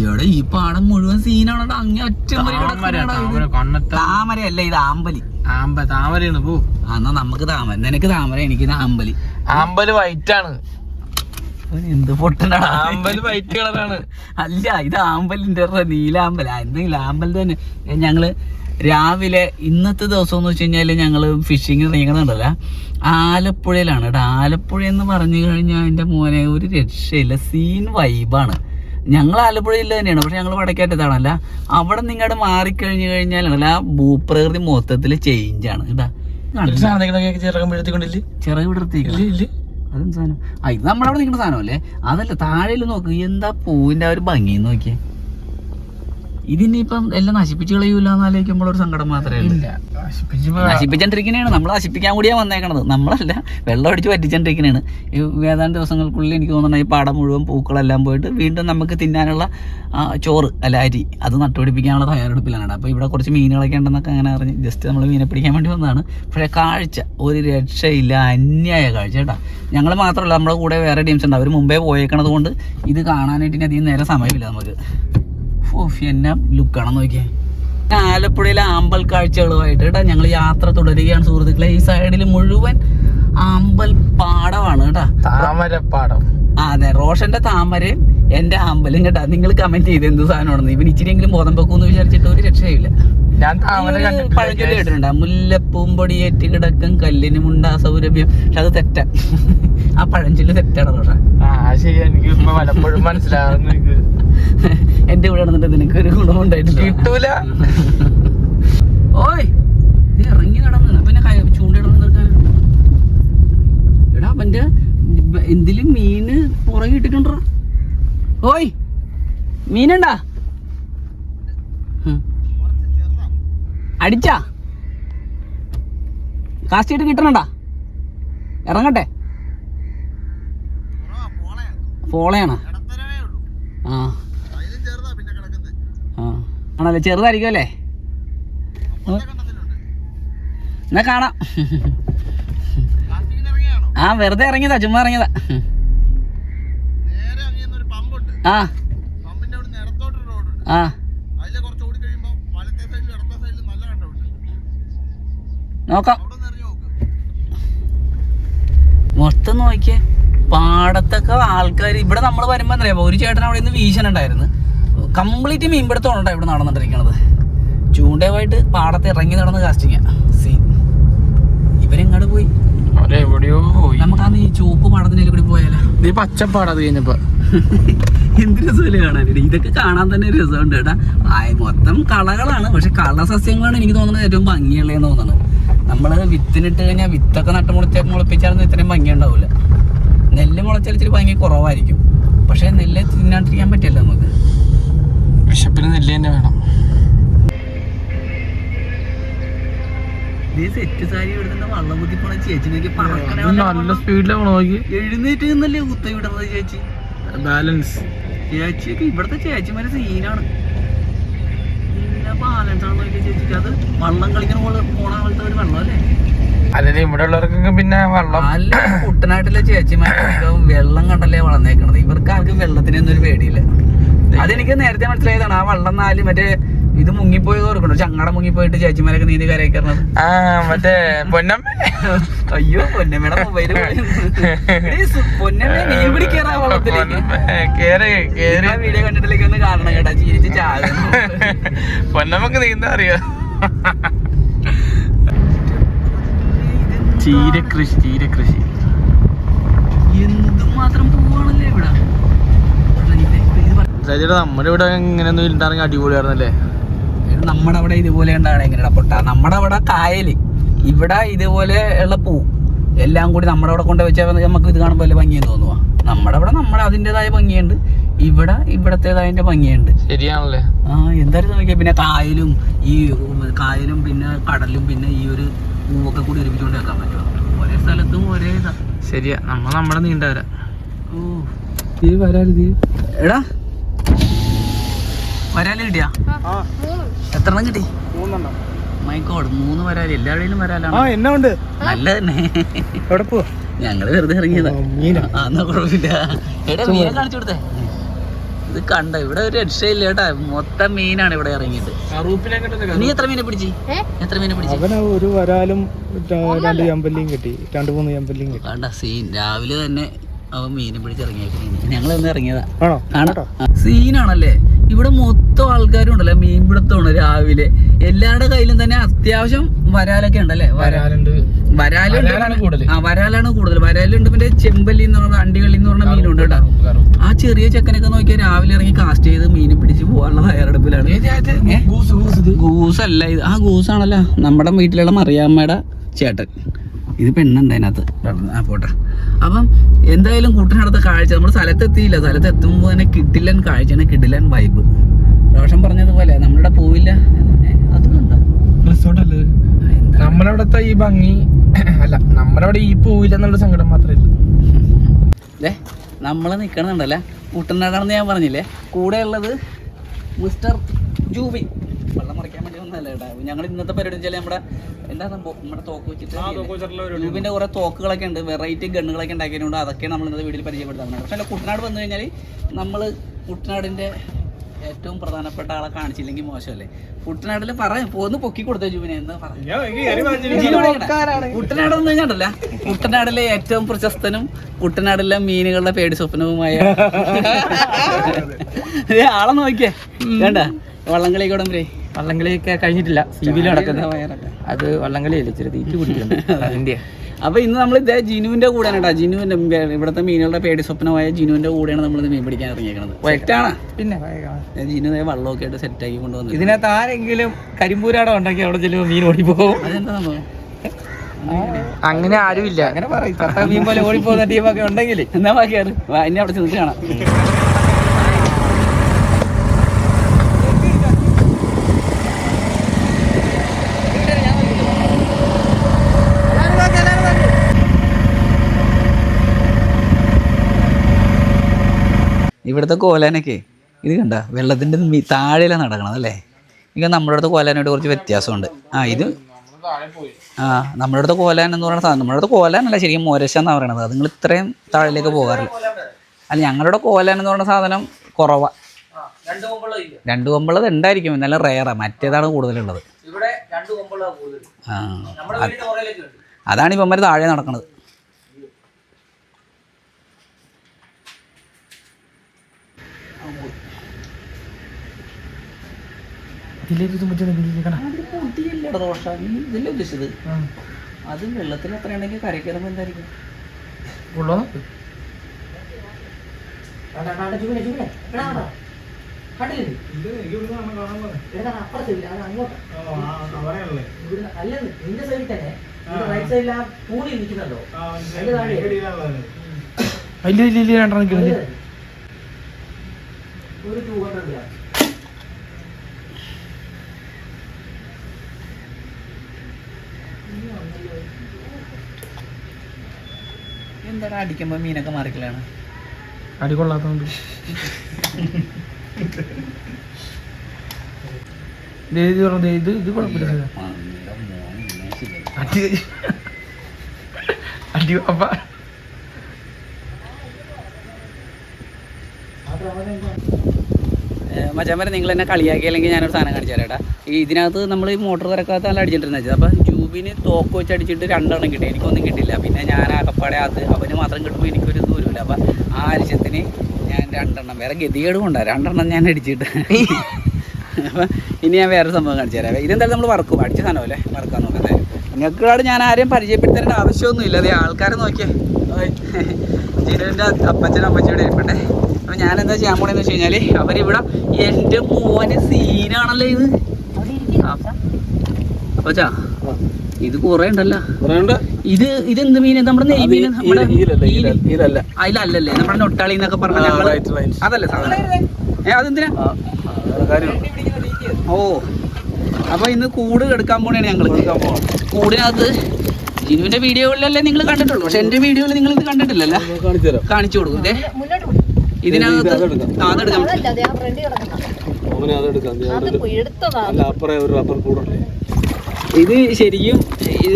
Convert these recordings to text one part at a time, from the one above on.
ഇവിടെ ഈ പാടം മുഴുവൻ സീനാണ് അങ്ങനെ ഒറ്റ താമര അല്ല ഇത്. ആമ്പലി. ആമ്പ താമരയാണ് പോ. എന്നാ നമുക്ക് താമര നിനക്ക് താമര എനിക്ക് ആമ്പലി. ആമ്പൽ വൈറ്റ് ആണ് എന്ത് പൊട്ടനാണ് ആമ്പൽ വൈറ്റ് കളറാണ്. അല്ല ഇത് ആമ്പലിന്റെ നീലാമ്പല എന്തെങ്കിലും ആമ്പൽ തന്നെ. ഞങ്ങൾ രാവിലെ ഇന്നത്തെ ദിവസം എന്ന് വെച്ച് കഴിഞ്ഞാൽ ഞങ്ങൾ ഫിഷിങ് നീങ്ങുന്നുണ്ടല്ല ആലപ്പുഴയിലാണ്. കേട്ടോ ആലപ്പുഴ എന്ന് പറഞ്ഞു കഴിഞ്ഞാൽ എന്റെ മോനെ ഒരു രക്ഷയില്ല. സീൻ വൈബാണ് ഞങ്ങൾ ആലപ്പുഴയിൽ തന്നെയാണ് പക്ഷെ ഞങ്ങൾ വടക്കേറ്റത്താണല്ല. അവിടെ നിങ്ങടെ മാറിക്കഴിഞ്ഞു കഴിഞ്ഞാൽ ആ ഭൂപ്രകൃതി മൊത്തത്തിൽ ചേഞ്ച് ആണ്. കേട്ടാ സാധനങ്ങളൊക്കെ ചിറകുമ്പോഴത്തേക്കൊണ്ടില്ലേ ചെറിയ വിടർത്തിക്കണം ഇല്ല ഇല്ല. അതും സാധനം? ആ ഇത് നമ്മളവിടെ നിൽക്കുന്ന സാധനമല്ലേ? അതല്ല താഴെ നോക്ക്. എന്താ പൂവിന്റെ ആ ഒരു ഭംഗി നോക്കിയേ. ഇതിനിപ്പം എല്ലാം നശിപ്പിച്ച് കളയൂല എന്നാലോചിക്കുമ്പോൾ ഒരു സങ്കടം മാത്രമേ ഉള്ളൂ. ഇല്ല. നശിപ്പിച്ച് നശിപ്പിച്ചോണ്ടിരിക്കണേണ്. നമ്മൾ നശിപ്പിക്കാൻ കൂടിയാ വന്നേക്കണത്. നമ്മളല്ല വെള്ളം അടിച്ച് പറ്റിച്ചോണ്ടിരിക്കുന്നതാണ് ഈ ഏതാണ്ട് ദിവസങ്ങൾക്കുള്ളിൽ എനിക്ക് തോന്നുന്നത് ഈ പാടം മുഴുവൻ പൂക്കളെല്ലാം പോയിട്ട് വീണ്ടും നമുക്ക് തിന്നാനുള്ള ചോറ് അല്ല അരി അത് നട്ടുപിടിപ്പിക്കാനുള്ള തയ്യാറെടുപ്പിലാണ് അപ്പോൾ ഇവിടെ കുറച്ച് മീനുകളൊക്കെ ഉണ്ടെന്നൊക്കെ അങ്ങനെ അറിഞ്ഞ് ജസ്റ്റ് നമ്മൾ മീനെ പിടിക്കാൻ വേണ്ടി വന്നതാണ്. പക്ഷേ കാഴ്ച ഒരു രക്ഷയില്ല അന്യായ കാഴ്ച കേട്ടോ. ഞങ്ങൾ മാത്രമല്ല നമ്മുടെ കൂടെ വേറെ ടീംസ് ഉണ്ട്. അവർ മുമ്പേ പോയേക്കണത് കൊണ്ട് ഇത് കാണാനായിട്ട് ഇനി അധികം നേരെ സമയമില്ല നമുക്ക്. ഓഫ് എന്നാ ലുക്കാണെന്ന് നോക്കിയേ. ആലപ്പുഴയിലെ ആമ്പൽ കാഴ്ചകളുമായിട്ട് കേട്ടോ. ഞങ്ങൾ യാത്ര തുടരുകയാണ് സുഹൃത്തുക്കളെ. ഈ സൈഡിൽ മുഴുവൻ ആമ്പൽ പാടമാണ് കേട്ടോ. താമരപ്പാടം ആ അതെ. റോഷന്റെ താമരയും എന്റെ ആമ്പലും കേട്ടാ. നിങ്ങൾ കമന്റ് ചെയ്ത് എന്ത് സാധനമാണെന്ന്. ഇവൻ ഇച്ചിരിയെങ്കിലും ബോധം വെക്കൂന്ന് വിചാരിച്ചിട്ട് ഒരു രക്ഷയില്ല ഞാൻ പഴഞ്ചൊല്ലി കേട്ടിട്ടുണ്ട്? മുല്ലപ്പൂമ്പൊടി ഏറ്റ് കിടക്കും കല്ലിന് മുണ്ടാ സൗരഭ്യം. പക്ഷെ അത് തെറ്റ. ആ പഴഞ്ചൊല്ലി തെറ്റാണ് പക്ഷെ ശരി. എനിക്ക് പലപ്പോഴും മനസ്സിലാവുന്നു. എന്റെ കൂടെ നടന്നിട്ട് നിനക്ക് ഒരു ഗുണമുണ്ടായിട്ടില്ല കിട്ടൂല. ഓയ് നീ ഇറങ്ങി നടന്നു. പിന്നെ ചൂണ്ടിടാ പന്റെ എടാ അവന്റെ എന്തിലും മീന് പുറകെ ഇട്ടിട്ടുണ്ടോ? ഓയ് മീനുണ്ടാ? അടിച്ചാ. കാസ്റ്റ് കിട്ടണണ്ട കിട്ടണണ്ടാ? ഇറങ്ങട്ടെ. ഫോളയാണ്. ആ. ആ. ആണല്ലേ? ചെറുതായിരിക്കും അല്ലേ? എന്നാ കാണാം. ആ വെറുതെ ഇറങ്ങിയതാ ചുമ്മാ ഇറങ്ങിയതാ. ആ. ആ. നോക്കാം. മൊത്തം നോക്കിയേ പാടത്തൊക്കെ ആൾക്കാർ ഇവിടെ നമ്മൾ വരുമ്പോൾ എന്താ ഒരു ചേട്ടൻ അവിടെ നിന്ന് വീശനുണ്ടായിരുന്നു. കംപ്ലീറ്റ് മീൻപിടുത്തമാണ് ഇവിടെ നടന്നിട്ടിരിക്കണത്. ചൂണ്ടയുമായിട്ട് പാടത്ത് ഇറങ്ങി നടന്ന് കാസ്റ്റിങ് സീൻ ഇവരെങ്ങോട്ട് പോയി? അവരെവിടെയോ പോയി. നമുക്ക് അന്ന് ഈ ചുവപ്പ് പാടത്തിന്റെ കൂടി പോയാലോ? ഇത് പച്ചപ്പാടാ അത് കഴിഞ്ഞപ്പോ. എന്ത് രസമല്ലേ കാണാൻ? ഇതൊക്കെ കാണാൻ തന്നെ രസമുണ്ട് കേട്ടാ. മൊത്തം കളകളാണ്. പക്ഷെ കള സസ്യങ്ങളാണ് എനിക്ക് തോന്നുന്നത് ഏറ്റവും ഭംഗിയുള്ളതെന്ന് തോന്നുന്നത് നമ്മൾ വിത്തിനിട്ട് കഴിഞ്ഞാൽ വിത്തൊക്കെ നട്ട് മുളച്ച മുളപ്പിച്ചാലൊന്നും ഇത്രയും ഭംഗി ഉണ്ടാവില്ല നെല്ല് മുളച്ചാൽ ഇച്ചിരി ഭംഗി കുറവായിരിക്കും. പക്ഷെ നെല്ല് തിന്നാണ്ടിരിക്കാൻ പറ്റില്ല നമുക്ക്. വിശപ്പിന് നെല്ല് തന്നെ വേണം. നല്ല സ്പീഡിലാണ് നോക്കി. എഴുന്നേറ്റ് നിന്നല്ലേ കുത്ത വിടുന്നത് ചേച്ചി. ബാലൻസ് ചേച്ചിയൊക്കെ ഇവിടുത്തെ ചേച്ചിമാരെ സീനാണ് ബാലൻസ് ഒരു വെള്ളം അല്ലേ ഇവിടെ ഉള്ളവർക്കൊക്കെ പിന്നെ വെള്ളം. നല്ല കുട്ടനാട്ടിലെ ചേച്ചിമാരൊക്കെ വെള്ളം കണ്ടല്ലേ വളർന്നേക്കണത്. ഇവർക്ക് ആർക്കും വെള്ളത്തിനൊന്നും ഒരു പേടിയില്ല. അതെനിക്ക് നേരത്തെ മനസ്സിലായതാണ്. ആ വെള്ളം നാല് മറ്റേ ഇത് മുങ്ങിപ്പോയത് ഓർക്കണോ ചങ്ങട മുങ്ങിപ്പോയിട്ട് ചേച്ചിമാരൊക്കെ നീതി കരയിക്കണത് ആ മറ്റേ പൊന്നമ്മ. അയ്യോ പൊന്നമ്മയുടെ മൊബൈൽ പൊന്നമ്മ നീ എവിടെ കേറാ വള്ളത്തിലേക്ക്. വീഡിയോ കണ്ടിട്ടിലേക്ക് ഒന്ന് കാണണം കേട്ടാ ചിരിച്ച് ചാകുന്നു പൊന്നമ്മക്ക് നീന്താ അറിയോ? ചീരകൃഷി ചീരകൃഷി എന്തുമാത്രം പൂവാണല്ലേ ഇവിടെ. നമ്മുടെ ഇവിടെ ഇങ്ങനെയൊന്നും ഇല്ലാണെങ്കിൽ അടിപൊളിയായിരുന്നല്ലേ? ഇത് നമ്മുടെ അവിടെ ഇതുപോലെ ഉണ്ടാണ് എങ്ങനെയാണ് പൊട്ട. നമ്മുടെ അവിടെ കായൽ ഇവിടെ ഇതുപോലെ ഉള്ള പൂ എല്ലാം കൂടി നമ്മുടെ അവിടെ കൊണ്ട് വെച്ചാൽ നമുക്ക് ഇത് കാണുമ്പോൾ വലിയ ഭംഗിയെന്ന് തോന്നുക നമ്മുടെ അവിടെ നമ്മുടെ അതിന്റെതായ ഭംഗിയുണ്ട് ഇവിടെ ഇവിടത്തേതായ ഭംഗിയുണ്ട്. ശരിയാണല്ലേ? ആ എന്തായിരുന്നു നോക്കിയാൽ പിന്നെ കായലും ഈ കായലും പിന്നെ കടലും പിന്നെ ഈ ഒരു പൂവൊക്കെ കൂടി ഒരുമിച്ചുകൊണ്ട് വെക്കാൻ പറ്റുമോ ഒരേ സ്ഥലത്തും ഒരേ. ശരിയാ. നമ്മൾ നമ്മുടെ നീണ്ടവരാ. ഓ ഇത്. വരാത് എടാ വരാൽ കിട്ടിയാ? എത്ര എണ്ണം കിട്ടി? മൈക്കോട് മൂന്ന് വരാൽ. എല്ലാവരുടെയും വരാലാണ്? എന്നാ ഉണ്ട് നല്ല തന്നെ എവിടെ പോവാ? ഞങ്ങൾ വെറുതെ ഇറങ്ങിയതാ. എന്നാ കുഴപ്പമില്ല. എടാ മീനെ കാണിച്ചു കൊടുത്തേ. ഇത് കണ്ട? ഇവിടെ ഒരു രക്ഷയില്ല കേട്ടാ. മൊത്തം മീനാണ് ഇവിടെ ഇറങ്ങിയിട്ട് നീ എത്ര മീനെ പിടിച്ചു? എത്ര മീനെ പിടിച്ചു? അവന് ഒരു വരാലും രണ്ട് ചമ്പല്ലിയും കിട്ടി. രണ്ട് മൂന്ന് ചമ്പല്ലിയും കിട്ടി. കണ്ട സീൻ. രാവിലെ തന്നെ അവൻ മീനെ പിടിച്ചിറങ്ങിയേക്കുന്നത് ഞങ്ങൾ ഒന്ന് ഇറങ്ങിയതാ. ആണോ? സീനാണല്ലേ? ഇവിടെ മൊത്തം ആൾക്കാരും ഉണ്ടല്ലോ? മീൻ പിടുത്തമാണ് രാവിലെ. എല്ലാവരുടെ കയ്യിലും തന്നെ അത്യാവശ്യം വരാലൊക്കെ ഉണ്ടല്ലേ? വര വരാലുണ്ട്. വരാലുണ്ട്. വരാലാണ് കൂടുതൽ. ആ വരാലാണ് കൂടുതൽ വരാലുണ്ട് പിന്നെ ചെമ്പല്ലി എന്ന് പറഞ്ഞ അണ്ടികള്ളി എന്ന് പറഞ്ഞ മീനുണ്ട് കേട്ടോ. ആ ചെറിയ ചെക്കനൊക്കെ നോക്കിയാൽ രാവിലെ ഇറങ്ങി കാസ്റ്റ് ചെയ്ത് മീൻ പിടിച്ച് പോകാനുള്ള തയ്യാറെടുപ്പിലാണ്. ഗൂസല്ല ഗൂസ് അല്ല ഇത്? ആ ഗൂസ് ആണല്ലോ നമ്മുടെ വീട്ടിലുള്ള മറിയാമ്മയുടെ ചേട്ടൻ. ഇത് പെണ്ണുണ്ട് അതിനകത്ത്. ആ പോട്ടെ. അപ്പം എന്തായാലും കൂട്ടിനടുത്ത കാഴ്ച നമ്മൾ സ്ഥലത്തെത്തിയില്ല. സ്ഥലത്ത് എത്തുമ്പോൾ തന്നെ കിട്ടില്ലൻ കാഴ്ചയാണ് കിട്ടില്ല വൈബ് റോഷൻ പറഞ്ഞതുപോലെ നമ്മളിവിടെ പോവില്ല. ഏ, അത് കണ്ടോ റിസോർട്ടല്ലേ ആ, എന്താ? നമ്മളവിടത്തെ ഈ ഭംഗി അല്ല നമ്മളവിടെ ഈ പൂവില്ല എന്നുള്ള സങ്കടം മാത്രമേ ദേ നമ്മൾ നിൽക്കണമെന്നുണ്ടല്ലേ കുട്ടനാടാണെന്ന് ഞാൻ പറഞ്ഞില്ലേ? കൂടെ ഉള്ളത് മിസ്റ്റർ ജൂബി. വെള്ളം മറിക്കാൻ ഞങ്ങൾ ഇന്നത്തെ പരിപാടി വെച്ചാൽ നമ്മുടെ എന്താ സംഭവം? നമ്മുടെ തോക്ക് വെച്ചിട്ട് ജൂബിന്റെ കുറെ തോക്കുകളൊക്കെ ഉണ്ട്. വെറൈറ്റി ഗണ്ണുകളൊക്കെ ഉണ്ടാക്കിയിട്ടുണ്ട്. അതൊക്കെ നമ്മൾ ഇന്നത്തെ വീട്ടിൽ പരിചയപ്പെടുത്താറുണ്ട് പക്ഷേ അല്ല കുട്ടനാട് വന്നു കഴിഞ്ഞാൽ നമ്മൾ കുട്ടനാടിന്റെ ഏറ്റവും പ്രധാനപ്പെട്ട ആളെ കാണിച്ചില്ലെങ്കിൽ മോശമല്ലേ? കുട്ടനാട്ടിൽ പറയാം പോന്ന് പൊക്കി കൊടുത്ത ജൂബിനെ എന്ന് പറഞ്ഞു കുട്ടനാട് എന്ന് കണ്ടല്ല കുട്ടനാടിലെ ഏറ്റവും പ്രശസ്തനും കുട്ടനാടിലെ മീനുകളുടെ പേടി സ്വപ്നവുമായ ആളെ നോക്കിയേ. വേണ്ട. വള്ളംകളി കൂടെ വള്ളംകളിയൊക്കെ കഴിഞ്ഞിട്ടില്ല. സി വിയിൽ നടക്കുന്നത്. അത് വള്ളംകളിയല്ലേ ഇച്ചിരി തീറ്റി തീറ്റ് കുടിക്കുന്നുണ്ട് അപ്പൊ ഇന്ന് നമ്മൾ ഇതേ ജിനുവിന്റെ കൂടെയാണ് കേട്ടോ ജിനുവിന്റെ ഇവിടുത്തെ മീനുകളുടെ പേടി സ്വപ്നമായ ജിനുവിന്റെ കൂടെയാണ് നമ്മൾ ഇത് മീൻ പിടിക്കാൻ ഇറങ്ങിയേക്കുന്നത് സെറ്റാണ് പിന്നെ? ജിനു ദേ വള്ളമൊക്കെ ആയിട്ട് സെറ്റാക്കി കൊണ്ടുവന്നു ഇതിനകത്ത് ആരെങ്കിലും കരിമ്പൂരാടം ഉണ്ടാക്കി അവിടെ ചെല്ലുമ്പോൾ മീൻ ഓടിപ്പോകും. അതെന്താ സംഭവം? അങ്ങനെ ആരുമില്ല. അങ്ങനെ പറയും. മീൻ പോലെ ഓടിപ്പോകുന്ന ടീമൊക്കെ ഉണ്ടെങ്കിൽ എന്നാ ബാക്കിയാറ് വാ ഇനി അവിടെ ചെന്നിട്ട് കാണാം. ഇവിടുത്തെ കോലാനൊക്കെ ഇത് കണ്ട വെള്ളത്തിന്റെ താഴെയിലാണ് നടക്കണത് അല്ലേ? ഇങ്ങനെ നമ്മുടെ അടുത്ത് കോലാനായിട്ട് കുറച്ച് വ്യത്യാസമുണ്ട്. ആ ഇത് ആ നമ്മുടെ അടുത്ത് കോലാൻ എന്ന് പറയുന്ന സാധനം നമ്മുടെ അടുത്ത് കോലാനല്ല ശരിക്കും മോരശ എന്നാണ് പറയണത്. അത് നിങ്ങൾ ഇത്രയും താഴേക്ക് പോകാറില്ല. അല്ല ഞങ്ങളുടെ കോലാൻ എന്ന് പറയുന്ന സാധനം കുറവാ. രണ്ട് കൊമ്പുള്ളത് ഉണ്ടായിരിക്കും നല്ല റെയറാ മറ്റേതാണ് കൂടുതലുള്ളത്. ആ അത്- അതാണ് ഇപ്പം താഴെ നടക്കണത് ഇതില്ലേ ഉദ്ദേശിച്ചത്? അത് വെള്ളത്തിൽ എത്ര ഉണ്ടെങ്കിൽ കരയ്ക്കറുമ്പോൾ എന്തായിരിക്കും വലിയ വലിയ രണ്ടെണ്ണം നിൽക്കുന്നില്ലേ എന്താടാ അടിക്കുമ്പോൾ മീനൊക്കെ മാറിക്കലാണ്? അടി കൊള്ളാത്തോണ്ട്. ദേ ഇത് പറഞ്ഞു, ദേ ഇത് ഇത് കുഴപ്പമില്ല. അടി അടി അപ്പ മച്ചാൻ നിങ്ങൾ എന്നെ കളിയാക്കിയല്ലെങ്കിൽ ഞാനൊരു സാധനം കാണിച്ചു തരാം ഈ ഇതിനകത്ത് നമ്മൾ ഈ മോട്ടോർ തിരക്കാത്ത നല്ല അടിച്ചിട്ടുണ്ടെന്ന് വെച്ചാൽ അപ്പം ജൂബിന് തോക്ക് വെച്ച് അടിച്ചിട്ട് രണ്ടെണ്ണം കിട്ടി. എനിക്കൊന്നും കിട്ടില്ല പിന്നെ ഞാൻ ആകപ്പാടെ അത് അവന് മാത്രം കിട്ടുമ്പോൾ എനിക്കൊരു ദൂരമില്ല അപ്പം ആ ആവശ്യത്തിന് ഞാൻ രണ്ടെണ്ണം വേറെ ഗതികേട് കൊണ്ടാണ് രണ്ടെണ്ണം ഞാൻ അടിച്ചിട്ട്. അപ്പം ഇനി ഞാൻ വേറെ സംഭവം കാണിച്ചു തരാം. ഇതെന്തായാലും നമ്മൾ വറക്കും. അടിച്ച സാധനമല്ലേ? വറക്കാൻ നോക്കട്ടെ. നിങ്ങൾക്കോട് ഞാൻ ആരെയും പരിചയപ്പെടുത്തേണ്ട ആവശ്യമൊന്നുമില്ല അതെ ആൾക്കാരെ നോക്കിയേ. ജിനുവിന്റെ അപ്പച്ചനും അമ്മച്ചിയുടെ ഇരിപ്പട്ടെ അപ്പം ഞാൻ എന്താ ചെയ്യാൻ പോണെന്ന് വെച്ച് കഴിഞ്ഞാൽ അവരിവിടെ എന്റെ മോനെ സീനാണല്ലോ ഇത്? അപ്പച്ചാ. ഇത് കുറെ ഉണ്ടല്ലോ. ഇത് ഇത് എന്ത് മീൻ നമ്മുടെ നെയ് മീൻ നമ്മുടെ. അതിലല്ലല്ലേ നമ്മുടെ നൊട്ടാളി എന്നൊക്കെ പറഞ്ഞ അതല്ലേ സാധനം. ഏ അതെന്തിനാ? ഓ അപ്പൊ ഇന്ന് കൂട് എടുക്കാൻ പോണേണ് ഞങ്ങൾ. കൂടിനകത്ത് ജിനുവിന്റെ വീഡിയോകളിലല്ലേ നിങ്ങൾ കണ്ടിട്ടുള്ളൂ. പക്ഷെ എന്റെ വീഡിയോയിൽ നിങ്ങൾ ഇത് കണ്ടിട്ടില്ലല്ലോ. കാണിച്ചു കൊടുക്കും. ഇതേ ഇതിനകത്ത് ആ, അതെടുക്കാം ഇത് ശരിക്കും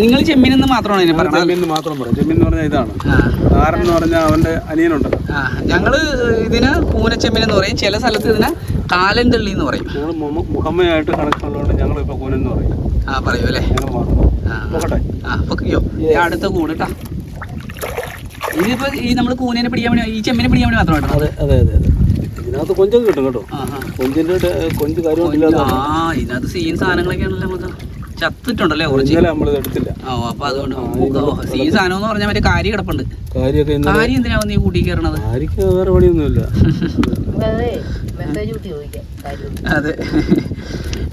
നിങ്ങൾ ചെമ്മീനെന്ന് മാത്രമാണ് അതിനെ പറയുന്നത് ചെമ്മീൻ എന്ന് മാത്രം പറയാം. ചെമ്മീൻ എന്ന് പറഞ്ഞാൽ ഇതാണ്. ആ. താരൻ എന്ന് പറഞ്ഞാൽ അവന്റെ അനിയനുണ്ടല്ലോ. ആ ഞങ്ങൾ ഇതിന് കൂനച്ചെമ്മീൻ എന്ന് പറയും. ചില സ്ഥലത്ത് ഇതിന് കാലൻ തള്ളി എന്ന് പറയും. ഞങ്ങൾ മുഹമ്മയായിട്ട് കണക്കുള്ളതുകൊണ്ട് ഞങ്ങൾ ഇപ്പൊ കൂനെന്ന് പറയും. ആ പറയൂ അല്ലേ? ആ അടുത്ത കൂട് കേട്ടാ ഇതിപ്പോ ഈ നമ്മൾ കൂനേനെ പിടിക്കാൻ വേണ്ടി ഈ ചെമ്മീനെ പിടിക്കാൻ വേണ്ടി മാത്രം അതെ അതെ അതെ ഇതിനകത്ത് കൊഞ്ചൊക്കെ കിട്ടും കേട്ടോ. കൊഞ്ചിന്റെ കൊഞ്ച് കാര്യമില്ലാത്ത ആ ഇതിനകത്ത് സീൻ സാധനങ്ങളൊക്കെയാണല്ലോ മൊത്തം ചത്തിട്ടുണ്ടല്ലേ കുറച്ച്? ഓ അപ്പൊ അതുകൊണ്ട് സീൻ സാധനം എന്ന് പറഞ്ഞാൽ മറ്റേ കാരി കിടപ്പുണ്ട്. കാര്യമൊക്കെ ഇന്നലെ കാരി എന്തിനാ നീ കൂട്ടി കയറണത്? വേറെ പണിയൊന്നുമില്ല. കാര്യം അതെ.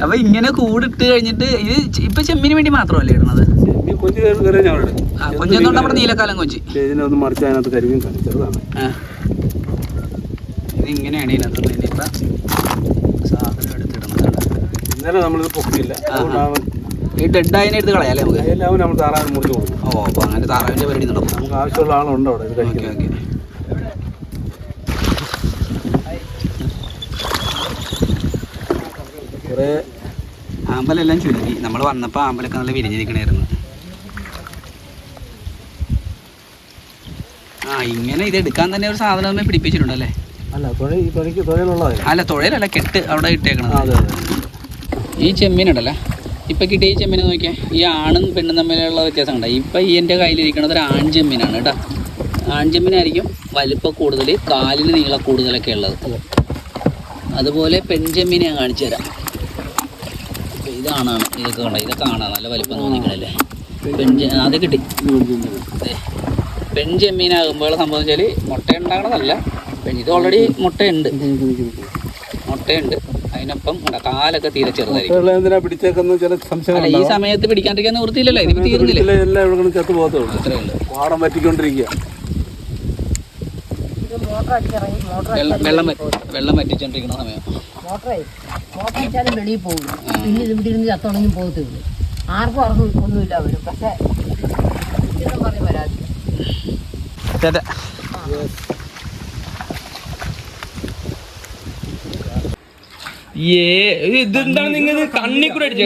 അപ്പൊ ഇങ്ങനെ കൂടിട്ട് കഴിഞ്ഞിട്ട് ഇത് ഇപ്പൊ ചെമ്മീന് വേണ്ടി മാത്രമല്ലേ ഇടണത് ചെമ്മീൻ കൊഞ്ച് കയറി കയറി ഞങ്ങൾ ആ കൊഞ്ചൊന്നും നമ്മുടെ നീലക്കാലം കൊഞ്ച്? ഇതിങ്ങനെയാണ് ഒന്ന് മറിച്ച് അതിനകത്ത് ചെറുതാണ് ഇത് ഇങ്ങനെയാണ് ഇതിനകത്ത് ഇനിയിപ്പോ സാധനം എടുത്തിടുന്നത് ഇന്നലെ നമ്മളിത് അവൻ ഈ ഡെഡ് ആയതിനെ എടുത്ത് കളയാല്ലേ നമുക്ക്? എല്ലാവരും നമ്മൾ താറാവിന് മുറിച്ച് കൊടുക്കും. ഓ അപ്പോൾ അങ്ങനെ താറാവിന്റെ പരിപാടി നടക്കും. നമുക്ക് ആവശ്യമുള്ള ആളുണ്ട് അവിടെ ഇത് ഓക്കെ ഓക്കെ. കുറേ ആമ്പലെല്ലാം ചുരുങ്ങി. നമ്മൾ വന്നപ്പോൾ ആമ്പലൊക്കെ നല്ല വിരിഞ്ഞിരിക്കണായിരുന്നു ആ ഇങ്ങനെ ഇത് എടുക്കാൻ തന്നെ ഒരു സാധനം തന്നെ പിടിപ്പിച്ചിട്ടുണ്ടല്ലേ? അല്ല തുഴ ഈ തുഴയ്ക്ക് അല്ല തുഴയിലല്ല കെട്ട് അവിടെ അതെ. ഈ ചെമ്മീനുണ്ടല്ലേ? ഇപ്പൊ കിട്ടിയ ഈ ചെമ്മീനെ നോക്കിയാൽ ഈ ആണും പെണ്ണും തമ്മിലുള്ള വ്യത്യാസം കണ്ട ഇപ്പം ഈ എന്റെ കയ്യിലിരിക്കുന്നത് ഒരു ആൺ ചെമ്മീനാണ് കേട്ടോ. ആൺ ചെമ്മീനായിരിക്കും വലിപ്പം കൂടുതൽ കാലിന് നീളം കൂടുതലൊക്കെ ഉള്ളത്. അതുപോലെ പെൺചെമ്മീനെ ഞാൻ കാണിച്ചു തരാം. ഇതാണാണ് ഇതൊക്കെ കണ്ട? ഇതൊക്കെ കാണാം നല്ല വലിപ്പം തോന്നിക്കണല്ലേ പെൺചെ അത് കിട്ടി. പെൺചെമ്മീനാകുമ്പോൾ സംഭവം വെച്ചാൽ മുട്ട ഉണ്ടാകണതല്ല ഇത് ഓൾറെഡി മുട്ടയുണ്ട്. മുട്ടയുണ്ട്. അതിനൊപ്പം കാലൊക്കെ തീരെ ചെറുതായിരിക്കും. എന്തിനാ പിടിച്ചേക്കുന്ന ചില ഈ സമയത്ത് പിടിക്കാണ്ടിരിക്കാൻ നിവൃത്തിയില്ലല്ലോ ഇതിപ്പോ തീർന്നില്ല എല്ലാം ഇവിടെ ചത്തു അത്രേ ഉള്ളൂ. പാടം പറ്റിക്കൊണ്ടിരിക്കുക വെള്ളം വെള്ളം വറ്റിച്ചോണ്ടിരിക്കുന്ന സമയം? മോട്ടറേ മോട്ടർ വെളിയിൽ പോകും. പിന്നെ ഇത് ഇവിടെ ഇരുന്ന് ചത്തുണങ്ങി പോകത്തേ ഉള്ളൂ ആർക്കും അർഹം ഒന്നുമില്ല അവരും. പക്ഷേ പറഞ്ഞ് വരാതെ ചേട്ടാ. ഏ ഇതെന്താണ് നിങ്ങൾ കണ്ണി കൂടെ അടിച്ചേ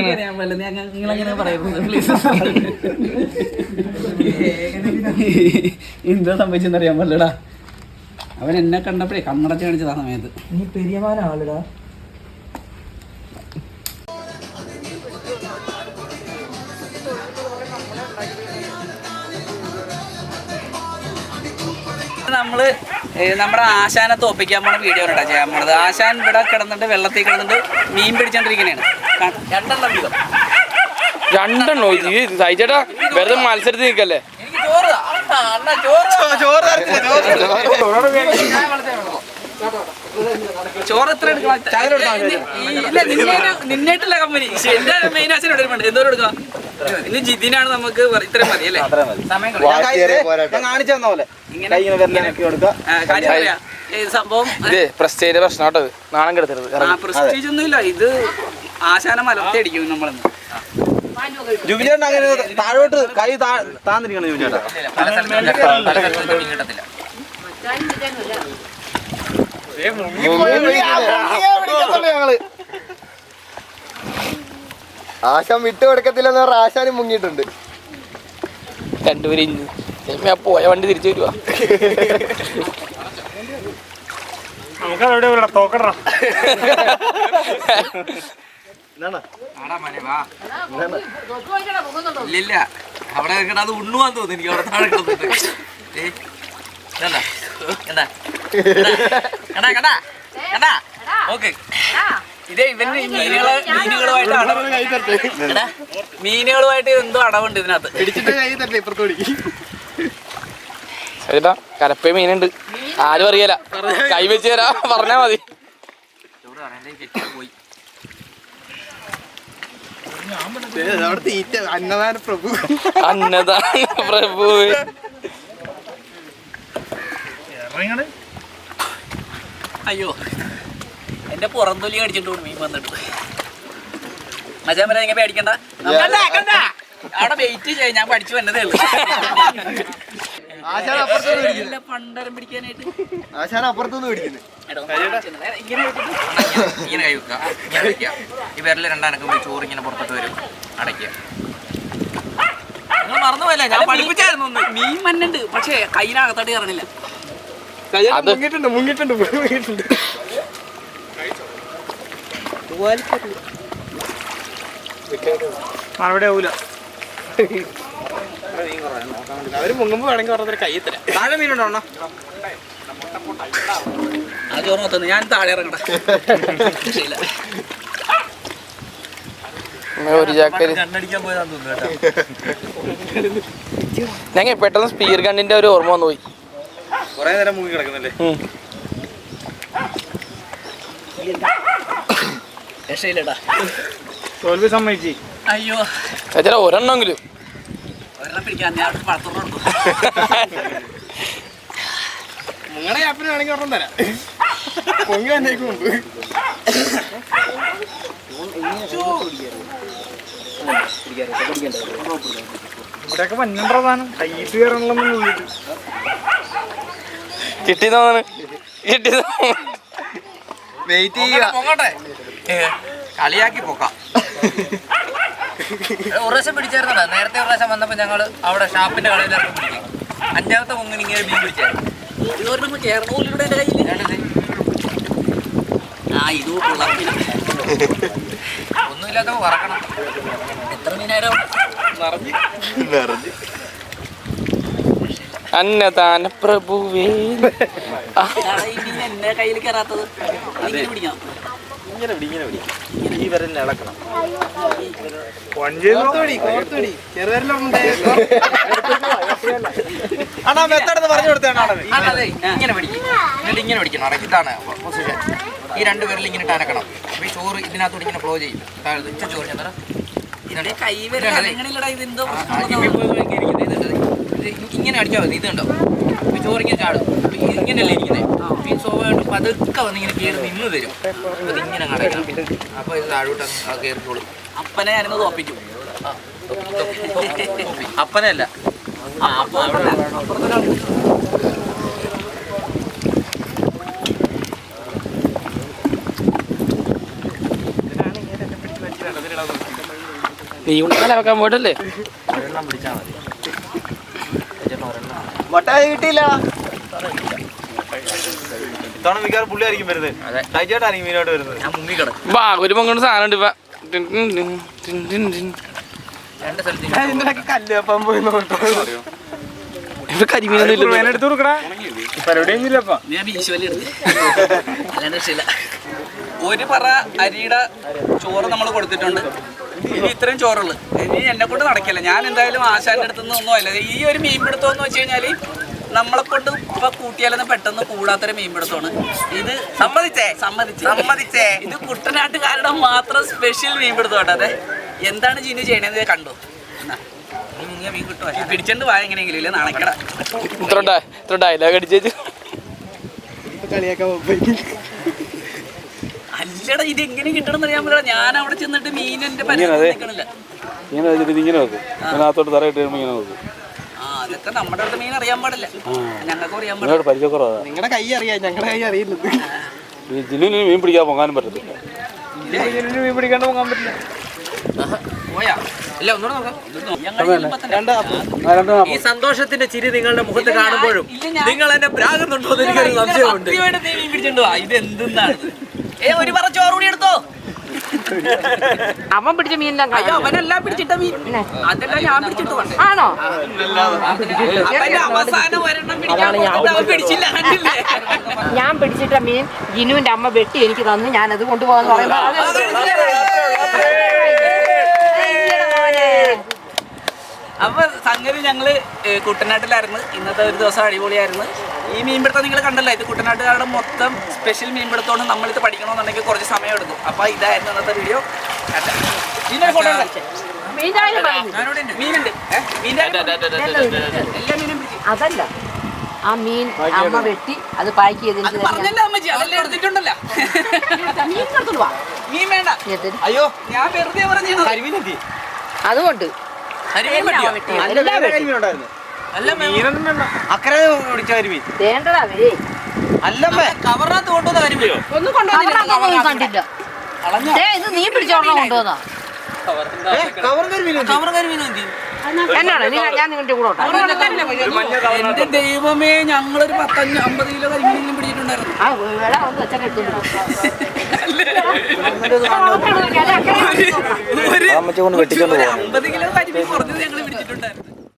എന്താ സംഭവിച്ചെന്നറിയാൻ പറ്റലടാ അവൻ എന്നെ കണ്ടപ്പോഴേ കണ്ണടച്ച് കാണിച്ചതാ സമയത്ത് നീ പെരിയമാനാണല്ലടാ നമ്മൾ നമ്മുടെ ആശാനെ തോപ്പിക്കാൻ പോണ വീഡിയോ കേട്ടോ ചെയ്യാൻ പോണത്. ആശാൻ ഇവിടെ കിടന്നിട്ട് വെള്ളത്തിൽ കിടന്നിട്ട് മീൻ പിടിച്ചോണ്ടിരിക്കണേണ്. രണ്ടെണ്ണം വീതം. രണ്ടെണ്ണോ ഈ വെറുതെ മത്സരത്തിൽ നിൽക്കല്ലേ? എനിക്ക് ചോറ്. എത്ര എടുക്കണം? ഇല്ല നിന്നെ നിന്നായിട്ടില്ല കമ്പനി എന്റെ മെയിൻ ആശാൻ ഇവിടെ ഇരിപ്പുണ്ട്. എന്തോരം എടുക്കാം ഇനി ജിതിനാണ് നമുക്ക് ഇത്രയും മതി അല്ലേ? കാണിച്ചു കാര്യം ഈ സംഭവം ഇത് പ്രസ്റ്റേജ് പ്രശ്നം ഇത്. നാണം കെടുത്തരുത്. ആ പ്രസ്റ്റീജ് ഒന്നും ഇല്ല ഇത് ആശാന മലർത്തി അടിക്കും നമ്മളെന്ന്. ജുബിചേട്ടൻ അങ്ങനെ താഴോട്ട് കൈ താന്നിരിക്കണം പല പല കിട്ടത്തില്ല ഞങ്ങൾ. ആശാൻ വിട്ടു കൊടുക്കത്തില്ലെന്ന് പറഞ്ഞ ആശാനും മുങ്ങിയിട്ടുണ്ട്. രണ്ടുപേരും പോയ വണ്ടി തിരിച്ചു വരുവാ. ആടാ മോനെ, വാ. ഇല്ലില്ല. അവിടെ നിൽക്കണ അത് ഉണ്ണുവാൻ തോന്നുന്നു. എനിക്ക് അവിടെ താഴെ കിടന്നിട്ട്? കണ്ടാ, കണ്ടാ, കണ്ടാ? നോക്ക്. ഇതേ ഇവന് മീനുകളെ മീനുകളുമായിട്ട് അടവ് മീനുകളുമായിട്ട് എന്തോ അടവുണ്ട് ഇതിനകത്ത്. ചേട്ടാ കരപ്പേ മീനുണ്ട്. ആരും അറിയല കൈ വെച്ച് തരാ പറഞ്ഞാ മതി. പോയി അവിടെ തീറ്റ. അന്നദാന പ്രഭു. അന്നദാന പ്രഭു. അയ്യോ. എന്റെ പുറന്തൊലി കടിച്ചിട്ട് മീൻ വന്നിട്ട്. മച്ചാൻ വരെ എങ്ങനെ പേടിക്കണ്ട. കണ്ടാ, കണ്ടാ? അവിടെ വെയിറ്റ് ചെയ്യാൻ ഞാൻ പഠിച്ചു വന്നതേ ഉള്ളൂ. പണ്ടരം പിടിക്കാനായിട്ട്. ആശാൻ അപ്പുറത്തുനിന്ന് പിടിക്കുന്നു എടോ, ഇങ്ങനെ വെച്ചിട്ട് ഇങ്ങനെ കൈ വെക്കുക ഇങ്ങനെ വെക്കുക ഈ വിരൽ രണ്ടനക്കം ചോറ് ഇങ്ങനെ പുറത്തോട്ട് വരും. അടയ്ക്കുക. മറന്നുപോയല്ലേ? ഞാൻ പഠിപ്പിച്ചായിരുന്നു മീൻ മണ്ണുണ്ട് പക്ഷേ കയ്യിനകത്തോട്ട് കയറണില്ല. മുങ്ങിട്ടുണ്ട് മുങ്ങിട്ടുണ്ട് മുങ്ങിട്ടുണ്ട് മറുപടി ആവൂല. അവർ മുങ്ങുമ്പോ വേണമെങ്കിൽ ഓരോരുത്തർ കൈ തരാം. താഴെ മീനുണ്ടോ അണ്ണാ? ആ ചോറ് മൊത്തം ഞാൻ താഴെ ഇറങ്ങട്ടെ. ഒരു ചാക്കര്. ഞങ്ങൾ പെട്ടെന്ന് സ്പീർ ഗണ്ണിന്റെ ഒരു ഓർമ്മ വന്നു പോയി. കൊറേ നേരം മുങ്ങി കിടക്കുന്നല്ലേ? രക്ഷയില്ലടാ. തോൽവി സമ്മതിച്ചി. അയ്യോ. ചേച്ചാ ഒരെണ്ണമെങ്കിലും ഒരെണ്ണം പിടിക്കാൻ ഞാൻ അവിടെ പഴത്തോട്ട് കൊടുക്കും നിങ്ങളുടെ ആപ്പിന് വേണമെങ്കിൽ ഒരെണ്ണം തരാം. പൊങ്ങി വന്നേക്ക് മുമ്പ്. ഇവിടെയൊക്കെ മഞ്ഞ പ്രധാനം കയ്യിട്ട് കയറണമെന്നൊന്നും കിട്ടി തോന്നുന്നു കിട്ടി വെയിറ്റ് ചെയ്യാം. പൊങ്ങോട്ടെ. കളിയാക്കി പോക്കാം. ഒരു പ്രാവശ്യം പിടിച്ചായിരുന്നടാ. നേരത്തെ ഒരു പ്രാവശ്യം വന്നപ്പോ ഞങ്ങൾ അവിടെ ഷാപ്പിന്റെ കടയിൽ ഇറങ്ങി പിടിക്കും അഞ്ചാമത്തെ മുങ്ങനെ ഇങ്ങനെ മീൻ പിടിച്ചായിരുന്നു എന്റെ കയ്യിൽ ആ ഇത്. ഒന്നുമില്ലാത്തപ്പോ പറക്കണം എത്ര മീനായാലും അന്നദാന പ്രഭുവേ. എന്റെ ഈ മീൻ എന്റെ കയ്യിൽ കയറാത്തത് പിടിക്കാം. ഇങ്ങനെ പിടി ഇങ്ങനെ പിടി. ഈ വരലിനെ ഇളക്കണം. അണ്ണാ മെത്തടെന്ന് പറഞ്ഞു കൊടുത്താണ് ഇങ്ങനെ പിടിക്കും എന്നിട്ട് ഇങ്ങനെ പിടിക്കണം അടക്കി ഇതാണ് പൊസിഷൻ ഈ രണ്ട് പേരിൽ ഇങ്ങനെ ഇട്ട് അനക്കണം. അപ്പൊ ഈ ചോറ് ഇതിനകത്തോട് ഇങ്ങനെ ഫ്ലോ ചെയ്യും. താഴെ ഇച്ച ചോറ് ഇങ്ങനെ അടിച്ചാൽ മതി. ഇത് കണ്ടോ? ഈ ചോറ് ഇങ്ങനെ ചാടും. ഇങ്ങനെയല്ലേ ഇരിക്കുന്നത് ഈ സ്വാഭാവികമായിട്ട് പതുക്കെ വന്ന് ഇങ്ങനെ കയറി നിന്ന് തരും അപ്പൊ ഇത് ഇങ്ങനെ കടക്കണം അപ്പൊ ഇത് താഴോട്ട് അങ്ങ് കയറിക്കോളും അപ്പനെ ഞാനൊന്ന് തോപ്പിക്കും അപ്പനല്ല. അല്ല അവിടെ നീ ഉണ്ണാൻ വെക്കാൻ പോയിട്ടല്ലേ? ഒരെണ്ണം പിടിച്ചാൽ മതി. മട്ടായി കിട്ടിയില്ല. ഇത്തവണ മിക്കവാറും പുള്ളിയായിരിക്കും വരുന്നത്. മീനോട്ട് വരുന്നത്. ഞാൻ മുങ്ങി കിടക്കും. വാ ഒരു പങ്കൊണ്ട് സാധനം ഉണ്ട് ഇപ്പൊ ടിൻ ടിൻ ടിൻ ടിൻ ടിൻ ടിൻ. രണ്ട് സ്ഥലത്ത് കല്ലപ്പം പോയി ഇവിടെ കരിമീനൊന്നും ഇല്ല എടുത്തു കൊടുക്കടാ? പരിപാടിയൊന്നും ഇല്ലപ്പാ ഞാൻ അല്ലാണ്ട് രക്ഷയില്ല. ഒരു പറ അരിയുടെ ചോറ് നമ്മൾ കൊടുത്തിട്ടുണ്ട്. ഇനി ഇത്രയും ചോറുള്ളു. ഇനി എന്നെ കൊണ്ട് നടക്കില്ല. ഞാൻ എന്തായാലും ആശാന്റെ അടുത്ത് ഒന്നും അല്ല. ഈ ഒരു മീൻപിടുത്തം എന്ന് വെച്ച് കഴിഞ്ഞാൽ നമ്മളെ കൊണ്ട് ഇപ്പൊ കൂട്ടിയാലൊന്നും പെട്ടെന്ന് കൂടാത്തൊരു മീൻപിടുത്തമാണ് ഇത് സമ്മതിച്ചേ? സമ്മതിച്ചേ. സമ്മതിച്ചേ? ഇത് കുട്ടനാട്ടുകാരുടെ മാത്രം സ്പെഷ്യൽ മീൻപിടുത്തം കേട്ടോ അതെ. എന്താണ് ജീനു ചെയ്യണത് കണ്ടു? മീൻ കിട്ടുമോ പിടിച്ചോണ്ട് പോയ എങ്ങനെയെങ്കിലും ഇല്ല? നാണക്കട. ഇത്ര ഡയ- ഇത്ര ഡയലോഗ് അടിച്ചേച്ച് അല്ലടാ ഇത് എങ്ങനെ കിട്ടണം അറിയാൻ പറ്റില്ല. ഞാൻ അവിടെ ചെന്നിട്ട് മീൻ എന്റെ ഇങ്ങനെ. പരിചയം ഇങ്ങനെ വെച്ചിട്ട് ഇങ്ങനെ വെക്കും ഇതിനകത്തോട്ട് തറയിട്ട് ഇങ്ങനെ വെക്കും ആ അതൊക്കെ നമ്മുടെ അടുത്ത് മീൻ അറിയാൻ പാടില്ല. ഞങ്ങൾക്ക് അറിയാൻ പാടില്ല. നിങ്ങളോട് പരിചയക്കുറവാ നിങ്ങളുടെ കൈ അറിയാം ഞങ്ങളുടെ കൈ അറിയില്ല ഈ ജിന്നുവിന് മീൻ പിടിക്കാൻ പോകാനും പറ്റത്തില്ല. മീൻ പിടിക്കാണ്ട് പോകാൻ പറ്റില്ല. പോയാ? ഇല്ല ഒന്നുകൂടെ നോക്കാം. ഈ സന്തോഷത്തിന്റെ ചിരി നിങ്ങളുടെ മുഖത്ത് കാണുമ്പോഴും നിങ്ങൾ എന്നെ പ്രാകുന്നുണ്ടോ എന്ന് എനിക്കൊരു സംശയമുണ്ട്. ഇത് എന്തെന്നാണ് ഏ ഒരു പറ ചോറ് കൂടി എടുത്തോ? അവൻ പിടിച്ച മീനെല്ലാം അയ്യോ അവനെല്ലാം പിടിച്ചിട്ട മീൻ. അതെല്ലാം ഞാൻ പിടിച്ചിട്ട് വന്നേ. ആണോ? അവസാനം ഒരെണ്ണം പിടിക്കാൻ പിടിച്ചില്ല കണ്ടില്ലേ? ഞാൻ പിടിച്ചിട്ട മീൻ ജിനുവിന്റെ അമ്മ വെട്ടി എനിക്ക് തന്നു. ഞാൻ അത് കൊണ്ടുപോകാന്ന് പറയുമ്പോ അപ്പൊ സംഗതി ഞങ്ങൾ കുട്ടനാട്ടിലായിരുന്നു. ഇന്നത്തെ ഒരു ദിവസം അടിപൊളിയായിരുന്നു. ഈ മീൻപിടുത്തം നിങ്ങൾ കണ്ടല്ലോ ഇത് കുട്ടനാട്ടുകാരുടെ മൊത്തം സ്പെഷ്യൽ മീൻപിടുത്തമാണ് നമ്മളിത് പഠിക്കണമെന്നുണ്ടെങ്കിൽ കുറച്ച് സമയം എടുക്കും. അപ്പൊ ഇതായിരുന്നു ഇന്നത്തെ വീഡിയോ ഫോട്ടോ. മീനുണ്ട്. എല്ലാ മീനും അതല്ല. ആ മീൻ അമ്മ വെട്ടി അത് പാക്ക് അക്കരെ പിടിച്ച കരിമീൻ വേണ്ടടാ വേ അല്ലമ്മേ കവറിനകത്ത് കൊണ്ടുവന്ന കരിമീനോ ഒന്നും കൊണ്ടുവന്നില്ല. കണ്ടില്ല. ദേ, ഇത് നീ പിടിച്ചോണ്ടോ കൊണ്ടുവന്നോ. കവർ കരിമീൻ കവർ കരിമീനോ എന്ത് ചെയ്യും? നീ ഞാൻ നിങ്ങളുടെ കൂടെ ഉണ്ടാവും. എന്റെ ദൈവമേ ഞങ്ങളൊരു പത്തഞ്ഞ് അമ്പത് കിലോ കരിമീനെങ്കിലും പിടിച്ചിട്ടുണ്ടായിരുന്നു. ആ വിള ഒന്ന് വെച്ചാൽ ഒരു അമ്പത് കിലോ കരിമീൻ കുറഞ്ഞത് ഞങ്ങൾ പിടിച്ചിട്ടുണ്ടായിരുന്നു.